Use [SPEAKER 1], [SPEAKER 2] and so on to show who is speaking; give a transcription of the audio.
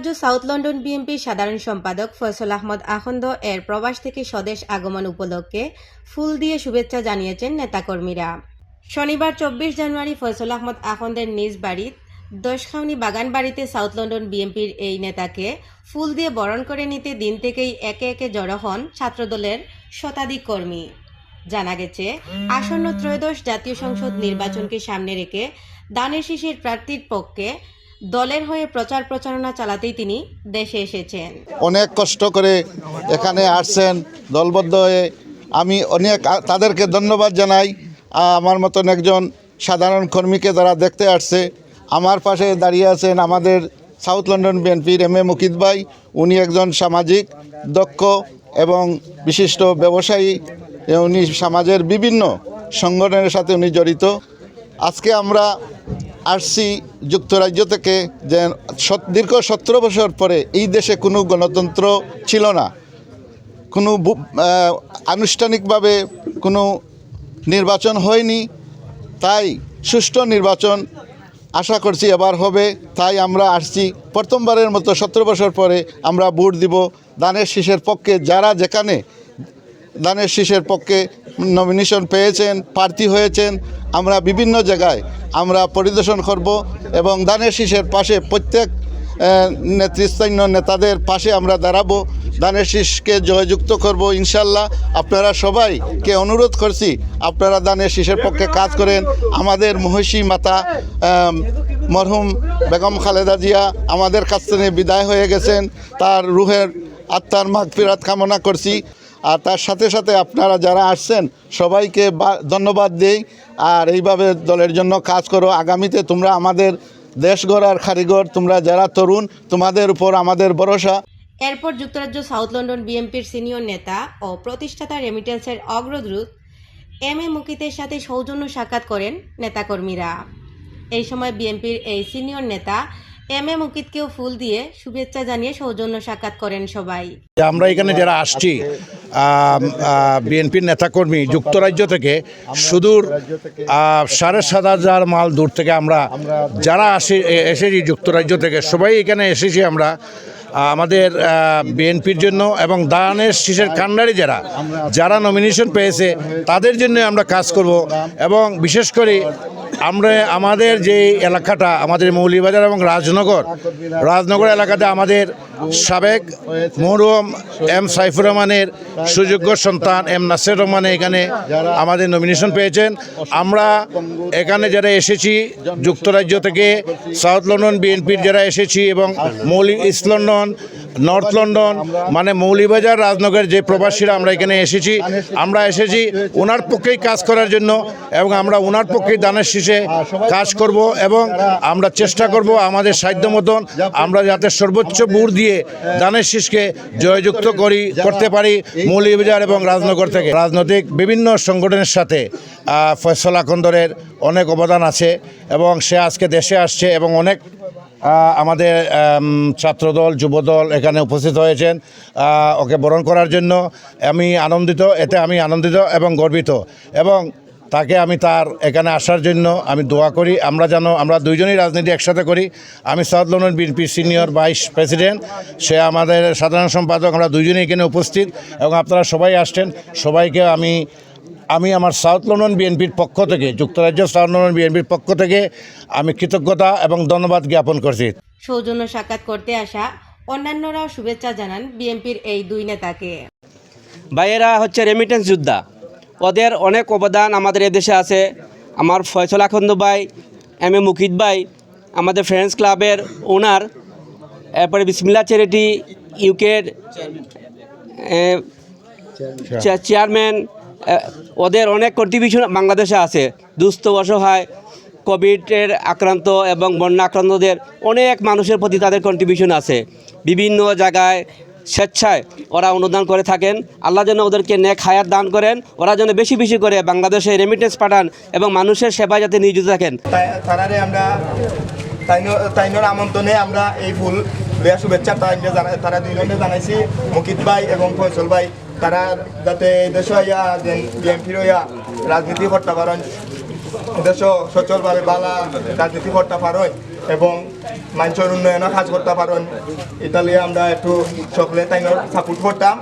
[SPEAKER 1] যুক্তরাজ্য south London বিএনপির সাধারণ সম্পাদক ফয়সল আহমদ আখন্দ এর প্রবাস থেকে স্বদেশ আগমন উপলক্ষে ফুল দিয়ে শুভেচ্ছা জানিয়েছেন নেতাকর্মীরা। শনিবার চব্বিশ জানুয়ারি ফয়সল আহমদ আখন্দের নিজ বাড়ি দশখাউনি বাগান বাড়িতে সাউথ লন্ডন বিএনপির এই নেতাকে ফুল দিয়ে বরণ করে নিতে দিন থেকেই একে একে জড়ো হন ছাত্রদলের শতাধিক কর্মী। জানা গেছে, আসন্ন ত্রয়োদশ জাতীয় সংসদ নির্বাচনকে সামনে রেখে দানের শিশির প্রার্থীর পক্ষে দলের হয়ে প্রচার প্রচারণা চালাতেই তিনি দেশে এসেছেন।
[SPEAKER 2] অনেক কষ্ট করে এখানে আসছেন, দলবদ্ধ হয়ে। আমি অনেক, তাদেরকে ধন্যবাদ জানাই। আমার মতন একজন সাধারণ কর্মীকে তারা দেখতে আসছে, আমার পাশে দাঁড়িয়ে আছেন আমাদের সাউথ লন্ডন বিএনপির এম এ মুকিদ ভাই। উনি একজন সামাজিক, দক্ষ এবং বিশিষ্ট ব্যবসায়ী। উনি সমাজের বিভিন্ন সংগঠনের সাথে উনি জড়িত। আজকে আমরা আসছি যুক্তরাজ্য থেকে যে দীর্ঘ সতেরো বছর পরে এই দেশে কোনো গণতন্ত্র ছিল না। কোনো আনুষ্ঠানিকভাবে কোনো নির্বাচন হয়নি। তাই সুষ্ঠু নির্বাচন আশা করছি এবার হবে। তাই আমরা আসছি প্রথমবারের মতো সতেরো বছর পরে আমরা ভোট দিব। দানের শীষের পক্ষে যারা যেখানে দানের শীষের পক্ষে নমিনেশন পেয়েছেন, প্রার্থী হয়েছেন, আমরা বিভিন্ন জায়গায় আমরা পরিদর্শন করব এবং দানের শীষের পাশে প্রত্যেক নেতৃস্থানীয় নেতাদের পাশে আমরা দাঁড়াবো। দানের শীষকে জয়যুক্ত করব ইনশাল্লাহ। আপনারা সবাইকে অনুরোধ করছি, আপনারা দানের শীষের পক্ষে কাজ করেন। আমাদের মহিষী মাতা মরহুম বেগম খালেদা জিয়া আমাদের কাছ থেকে বিদায় হয়ে গেছেন। তার রুহের আত্মার মাগফিরাত কামনা করছি। আর তার সাথে সাথে আপনারা যারা আসছেন সবাইকে বা- ধন্যবাদ দেই। আর এইভাবে দলের জন্য কাজ করো। আগামীতে তোমরা আমাদের দেশ গড়ার খারিগর তোমরা যারা তরুণ তোমাদের উপর আমাদের ভরসা।
[SPEAKER 1] এরপর যুক্তরাজ্য সাউথ লন্ডন বিএনপির সিনিয়র নেতা ও প্রতিষ্ঠাতা রেমিটেন্সের অগ্রদূত এম এ মুকিতের সাথে সৌজন্য সাক্ষাৎ করেন নেতাকর্মীরা। এই সময় বিএনপির এই সিনিয়র নেতা এম এ মুকিতকেও ফুল দিয়ে শুভেচ্ছা জানিয়ে সৌজন্য সাক্ষাৎ করেন সবাই।
[SPEAKER 3] আমরা এখানে যারা আসছি বিএনপির নেতাকর্মী যুক্তরাজ্য থেকে সুদূর সাড়ে সাত হাজার মাল দূর থেকে আমরা যারা আসি এসেছি যুক্তরাজ্য থেকে, সবাই এখানে এসেছি আমরা আমাদের বিএনপির জন্য এবং দানের শীষের কান্ডারি যারা যারা নমিনেশন পেয়েছে, তাদের জন্য আমরা কাজ করব এবং বিশেষ করে আমরা, আমাদের যে এলাকাটা, আমাদের মৌলিবাজার এবং রাজনগর রাজনগর এলাকাতে আমাদের সাবেক মরহুম এম সাইফুর রহমানের সুযোগ্য সন্তান এম নাসির রহমান এখানে আমাদের নমিনেশন পেয়েছেন। আমরা এখানে যারা এসেছি, যুক্তরাজ্য থেকে সাউথ লন্ডন বিএনপির যারা এসেছি এবং মৌলি, ইস্ট লন্ডন, নর্থ লন্ডন মানে মৌলিবাজার রাজনগরের যে প্রবাসীরা আমরা এখানে এসেছি, আমরা এসেছি ওনার পক্ষেই কাজ করার জন্য এবং আমরা ওনার পক্ষেই দানের শীষে কাজ করব এবং আমরা চেষ্টা করব আমাদের সাধ্য মতন আমরা যাতে সর্বোচ্চ বুর দিয়ে দানের শীষকে জয়যুক্ত করি করতে পারি মৌলিবাজার এবং রাজনগর থেকে। রাজনৈতিক বিভিন্ন সংগঠনের সাথে ফয়সল আকন্দরের অনেক অবদান আছে এবং সে আজকে দেশে আসছে এবং অনেক আমাদের আম, ছাত্রদল যুবদল এখানে উপস্থিত হয়েছেন ওকে বরণ করার জন্য। আমি আনন্দিত এতে আমি আনন্দিত এবং গর্বিত। এবং তাকে আমি তার এখানে আসার জন্য আমি দোয়া করি। আমরা যেন আমরা দুইজনই রাজনীতি একসাথে করি। আমি south London BNP senior vice president. সে আমাদের সাধারণ সম্পাদক আমরা দুইজনই এখানে উপস্থিত এবং আপনারা সবাই আসছেন। সবাইকে আমি আমি আমার সাউথ লন্ডন বিএনপির পক্ষ থেকে যুক্তরাজ্য সাউথ লন্ডন বিএনপির পক্ষ থেকে আমি কৃতজ্ঞতা এবং ধন্যবাদ জ্ঞাপন করছি।
[SPEAKER 1] সৌজন্য সাক্ষাৎ করতে আসা অন্যান্যরাও শুভেচ্ছা জানান বিএনপির এই দুই নেতাকে।
[SPEAKER 4] ভাইয়েরা হচ্ছে রেমিটেন্স যোদ্ধা। ওদের অনেক অবদান আমাদের এদেশে আছে। আমার ফয়সল আখন্দ ভাই এম এ মুকিদ ভাই আমাদের ফ্রেন্ডস ক্লাবের ওনার এরপরে বিসমিল্লা চ্যারিটি ইউকের চেয়ারম্যান ওদের অনেক কন্ট্রিবিউশন বাংলাদেশে আছে। দুস্থ অসহায় কোভিডের আক্রান্ত এবং বন্যা আক্রান্তদের অনেক মানুষের প্রতি তাদের কন্ট্রিবিউশন আছে। বিভিন্ন জায়গায় স্বেচ্ছায় ওরা অনুদান করে থাকেন। আল্লাহ যেন ওদেরকে নেক হায়াত দান করেন। ওরা যেন বেশি বেশি করে বাংলাদেশে রেমিটেন্স পাঠান এবং মানুষের সেবায় যাতে নিয়োজিত থাকেন।
[SPEAKER 5] তারারে আমরা তাইনো- তাইনোর আমন্ত্রণে আমরা এই ফুল দেওয়া শুভেচ্ছা তারা দুইজনকে জানাইছি। মুকিত ভাই এবং ফয়সল ভাই, তারা যাতে দেশ হইয়া বিএমপির হইয়া রাজনীতি করতে পারেন। দেশ সচলভাবে বালা রাজনীতি করতে পারেন এবং মানুষের উন্নয়নের কাজ করতে পারেন। ইতালিয়া আমরা একটু সকলে তাই সাপোর্ট করতাম।